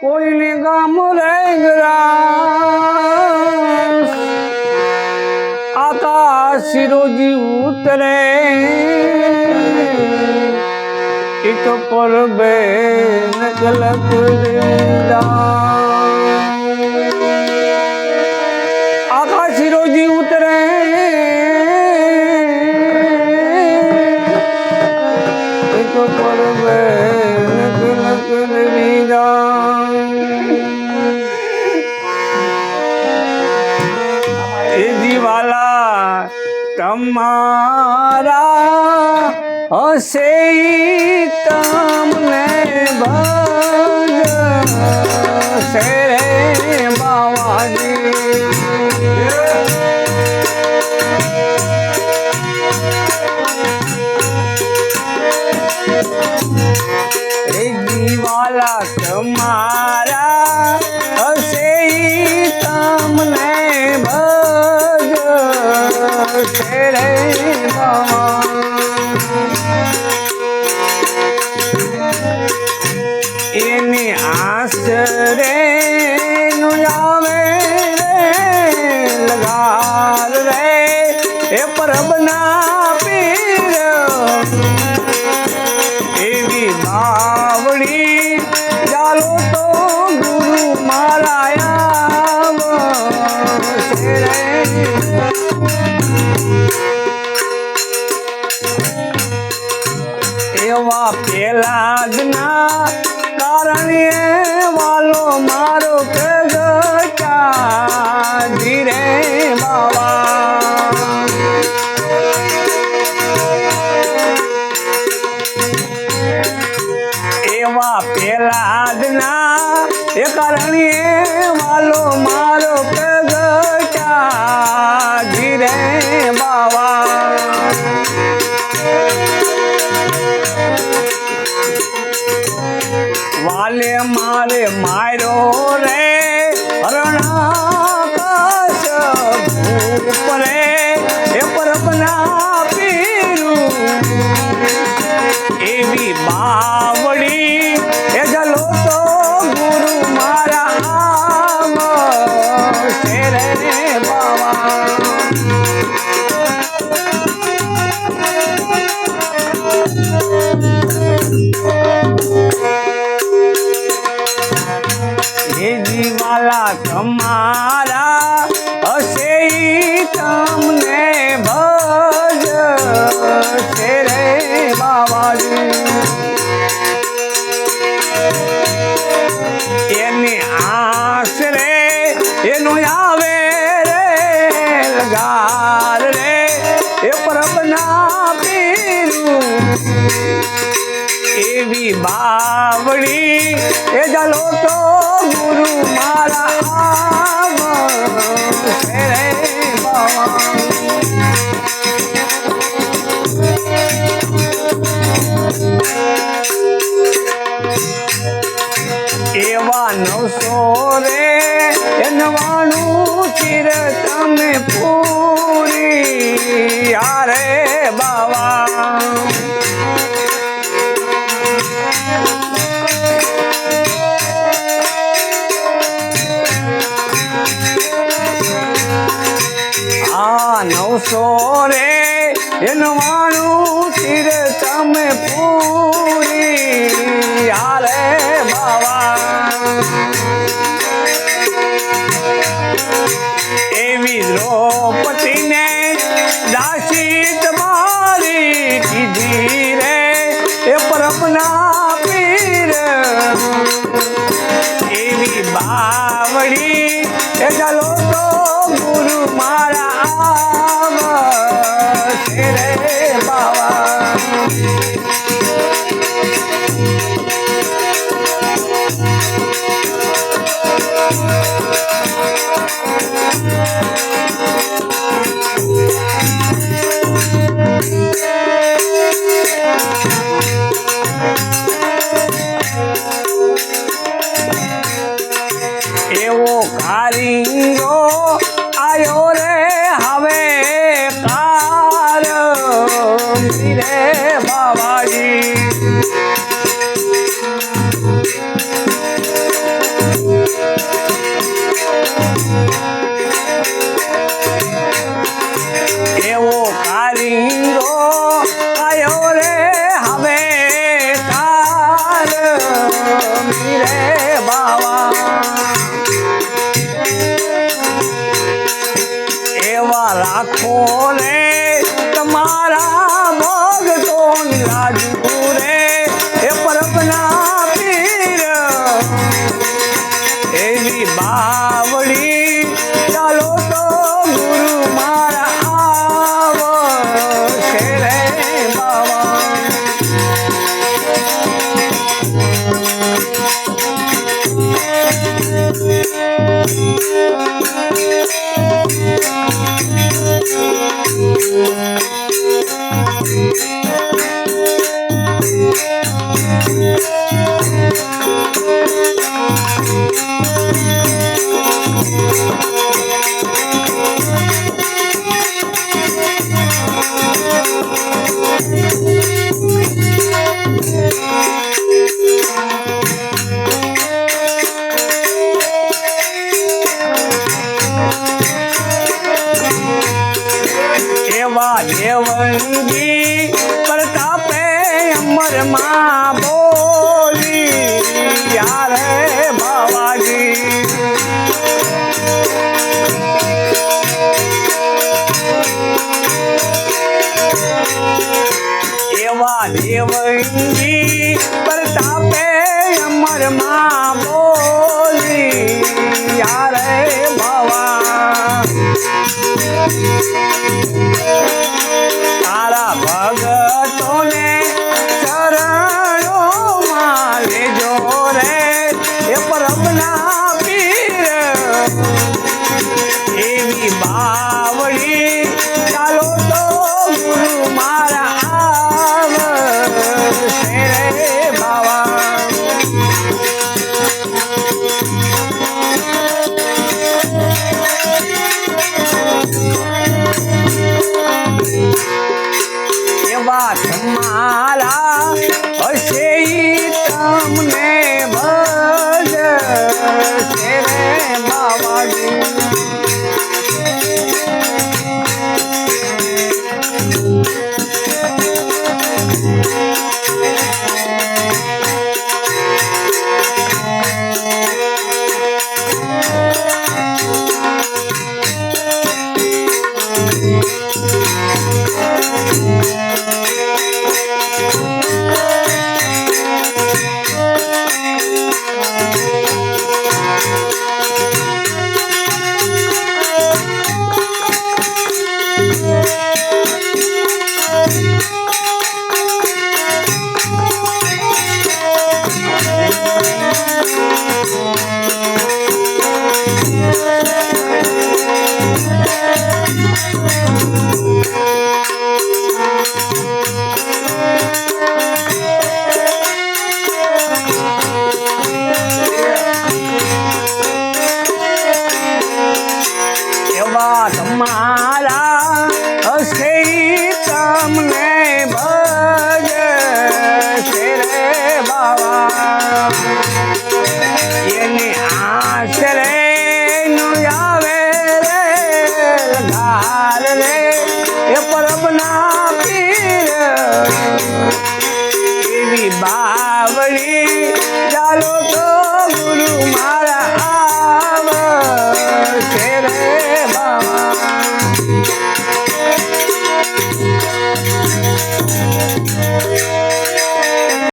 કોઈને ગામ રેંગરા આકાશ રોજી ઉતરે. એક પર બે કલક આકાશ તમારા હશે તમને ભગ રે બાવાજી. না ના કારણે વાલો મારો ગચા ધીરે બાવા. એવા પેલા આજના એ કારણે વાલો મારો કે રે એવી બાવળી એ જલો તો ગુરુ મારા. એવા નવસો રે નવાણું ચિર તમે પૂરી એવી દ્રૌપદીને દાસી તમારી કીધી રે, એ પરમના પીર. એવી બાવડી એ ચાલો તો ગુરુ મારા રે બાવા. એવો એવા દેવંગી પ્રતાપે અમરમાં બોલી. યારે બાવાજી. એવા દેવંગી પ્રતાપે અમરમાં બોલી. યારે Thank you. એવા તમારા હશે તમને એવી બાવળી. ચાલો તો ગુરુ મારા રે બાવા.